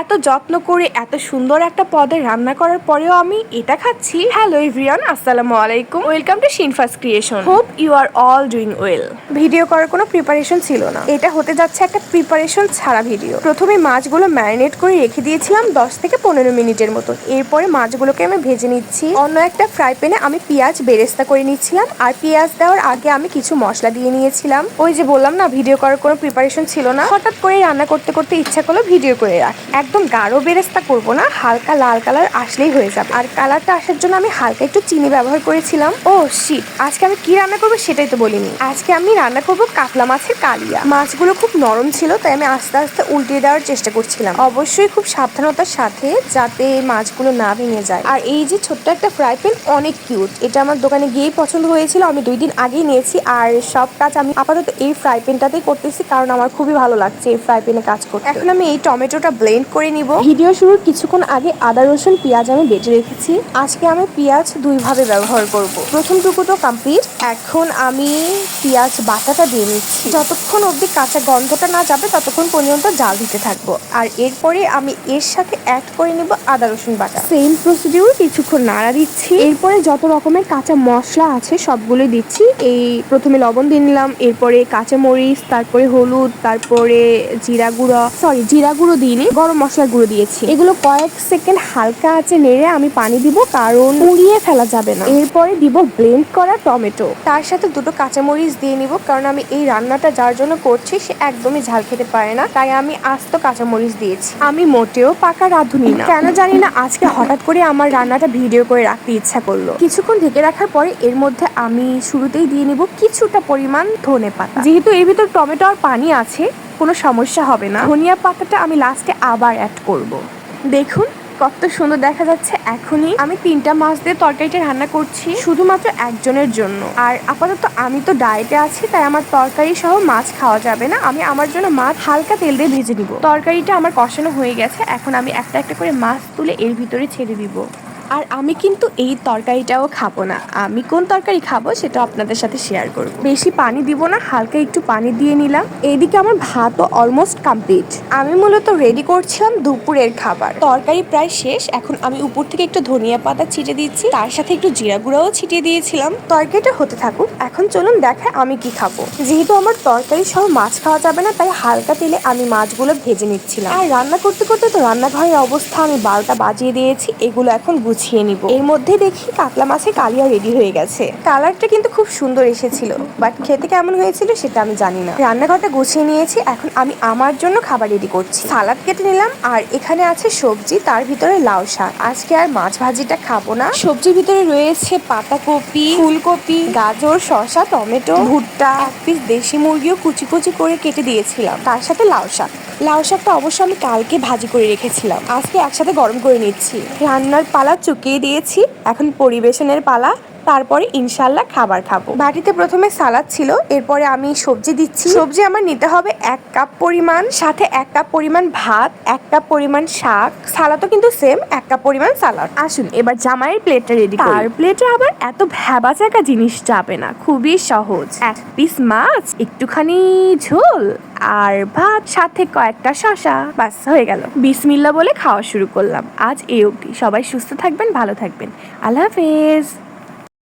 এত যত্ন করে এত সুন্দর একটা পদে রান্না করার পরেও আমি এটা খাচ্ছি। হ্যালো এভরিওয়ান আসসালামু আলাইকুম। Welcome to Shinfas creation hope you are all doing well video করার কোনো প্রিপারেশন ছিল না। এটা হতে যাচ্ছে একটা প্রিপারেশন ছাড়া ভিডিও প্রথমে মাছগুলো ম্যারিনেট করে রেখে দিয়েছিলাম দশ থেকে পনেরো মিনিটের মতো এরপরে মাছগুলোকে আমি ভেজে নিচ্ছি। অন্য একটা ফ্রাই প্যানে আমি পেঁয়াজ বেরেস্তা করে নিচ্ছিলাম। আর পেঁয়াজ দেওয়ার আগে আমি কিছু মশলা দিয়ে নিয়েছিলাম। ওই যে বললাম না ভিডিও করার কোনো প্রিপারেশন ছিল না। হঠাৎ করে রান্না করতে করতে ইচ্ছা করল ভিডিও করে রাখি। একদম গাঢ় বেরেস্তা করব না, হালকা লাল কালার আসলেই হয়ে যাবে। আর কালারটা আসার জন্য আমি হালকা একটু চিনি ব্যবহার করেছিলাম। ও শীত আজকে আমি কি রান্না করব সেটাই তো বলিনি। আজকে আমি রান্না করব কাতলা মাছের কালিয়া। মাছগুলো খুব নরম ছিল, তাই আমি আস্তে আস্তে উল্টে দেওয়ার চেষ্টা করছিলাম। অবশ্যই খুব সাবধানতার সাথে যাতে মাছগুলো না ভেঙে যায়। আর এই যে ছোট্ট একটা ফ্রাই প্যান অনেক কিউট এটা আমার দোকানে গিয়েই পছন্দ হয়েছিল, আমি দুই দিন আগেই নিয়েছি। আর সব কাজ আমি আপাতত এই ফ্রাই প্যানটাতেই করতেছি, কারণ আমার খুবই ভালো লাগছে এই ফ্রাই প্যানে কাজ করতে। এখন আমি এই টমেটোটা ব্লেন্ড করে নিব। ভিডিও শুরুর কিছুক্ষণ আগে আদা রসুন পেঁয়াজ আমি বেটে রেখেছি। আজকে আমি পেঁয়াজ দুইভাবে ব্যবহার করব। প্রথম টুকু তো কমপ্লিট এখন আমি পেঁয়াজ বাটাটা দিয়ে নিচ্ছি। যতক্ষণ অবধি কাঁচা গন্ধটা না যাবে ততক্ষণ পর্যন্ত জাল দিতে থাকব। আর এরপরে আমি এর সাথে অ্যাড করে নেব আদা রসুন বাটা। সেম প্রসিডিউর কিছুক্ষণ নাড়া দিচ্ছি। এরপরে যত রকমের কাঁচা মশলা আছে সবগুলোই দিচ্ছি। এই প্রথমে লবণ দিয়ে নিলাম এরপরে কাঁচা মরিচ তারপরে হলুদ তারপরে জিরা গুঁড়ো সরি জিরা গুঁড়ো দিইনি গরম মশলার গুঁড়ো দিয়েছি। এগুলো কয়েক সেকেন্ড হালকা আছে নেড়ে আমি পানি দিব, কারণ উড়িয়ে ফেলা যাবে না। এরপরে দিব ব্লেন্ড করা টমেটো। তার সাথে দুটো কাঁচামরিচ দিয়ে নিব, কারণ আমি এই রান্নাটা যার জন্য করছি, সে একদমই ঝাল খেতে পারে না, তাই আমি আস্ত কাঁচামরিচ দিয়েছি। আমি মোটেও পাকা রাঁধুনি না। কেন জানি না, আজকে হঠাৎ করে আমার রান্নাটা ভিডিও করে রাখতে ইচ্ছা করল। কিছুক্ষণ ঢেকে রাখার পরে এর মধ্যে আমি শুরুতেই দিয়ে নিব কিছুটা পরিমাণ ধনে পাতা। যেহেতু এর ভিতর টমেটো আর পানি আছে কোনো সমস্যা হবে না। ধনিয়া পাতাটা আমি লাস্টে আবার অ্যাড করব। দেখুন, কত সুন্দর দেখা যাচ্ছে এখনই। আমি তিনটা মাছ দিয়ে তরকারিটা রান্না করছি শুধুমাত্র একজনের জন্য। আর আপাতত আমি তো ডায়েটে আছি, তাই আমার তরকারি সহ মাছ খাওয়া যাবে না। আমি আমার জন্য মাছ হালকা তেল দিয়ে ভেজে নিব। তরকারিটা আমার কষানো হয়ে গেছে, এখন আমি একটা একটা করে মাছ তুলে এর ভিতরে ছেড়ে দিব। আর আমি কিন্তু এই তরকারিটাও খাব না। আমি কোন তরকারি খাব সেটা আপনাদের সাথে শেয়ার করব। বেশি পানি দিব না, হালকা একটু পানি দিয়ে নিলাম। এইদিকে আমার ভাতও অলমোস্ট কমপ্লিট আমি মূলত রেডি করছিলাম দুপুরের খাবার। তরকারি প্রায় শেষ, এখন আমি উপর থেকে একটু ধনিয়া পাতা ছিটে দিচ্ছি। তার সাথে একটু জিরা গুঁড়াও ছিটিয়ে দিয়েছিলাম। তরকারিটা হতে থাকুক, এখন চলুন দেখায় আমি কি খাব। যেহেতু আমার তরকারি সহ মাছ খাওয়া যাবে না, তাই হালকা তেলে আমি মাছগুলো ভেজে নিচ্ছিলাম। আর রান্না করতে করতে তো রান্নাঘরের অবস্থা, আমি বারোটা বাজিয়ে দিয়েছি। এগুলো এখন গুছিয়ে নিব। এর মধ্যে দেখি কাতলা মাছের কালিয়া রেডি হয়ে গেছে। কালারটা কিন্তু খুব সুন্দর এসেছিল বাট খেতে কেমন হয়েছিল সেটা আমি জানি না। রান্নাঘরটা গুছিয়ে নিয়েছি, এখন আমি আমার জন্য খাবার রেডি করছি। সালাদ কেটে নিলাম, আর এখানে আছে সবজি, তার ভিতরে লাউ শাক। আজকে আর মাছ ভাজিটা খাব না। সবজির ভিতরে রয়েছে পাতাকপি, ফুলকপি, গাজর, শসা, টমেটো, ভুট্টা, এক পিস দেশি মুরগিও কুচি কুচি করে কেটে দিয়েছিলাম। তার সাথে লাউ শাক। লাউ শাকটা অবশ্য আমি কালকে ভাজি করে রেখেছিলাম। আজকে একসাথে গরম করে নিচ্ছি। রান্নার পালা চুকিয়ে দিয়েছি। এখন পরিবেশনের পালা তারপরে ইনশাল্লাহ খাবার খাব। বাটিতে প্রথমে সালাদ ছিল, এরপরে আমি সবজি দিচ্ছি। সবজি আমার নিতে হবে এক কাপ পরিমাণ, সাথে এক কাপ পরিমাণ ভাত, এক কাপ পরিমাণ শাক। সালাদও কিন্তু সেম এক কাপ পরিমাণ সালাদ। আসুন, এবার জামাইয়ের প্লেটটা রেডি তার প্লেটে আবার এত ভ্যাবা চাকা জিনিস যাবে না, খুবই সহজ। এক পিস মাছ, একটুখানি ঝোল আর ভাত, সাথে কয়েকটা শশা বাস, হয়ে গেল। বিসমিল্লা বলে খাওয়া শুরু করলাম। আজ এই অবধি। সবাই সুস্থ থাকবেন, ভালো থাকবেন। আল্লাহ হাফেজ।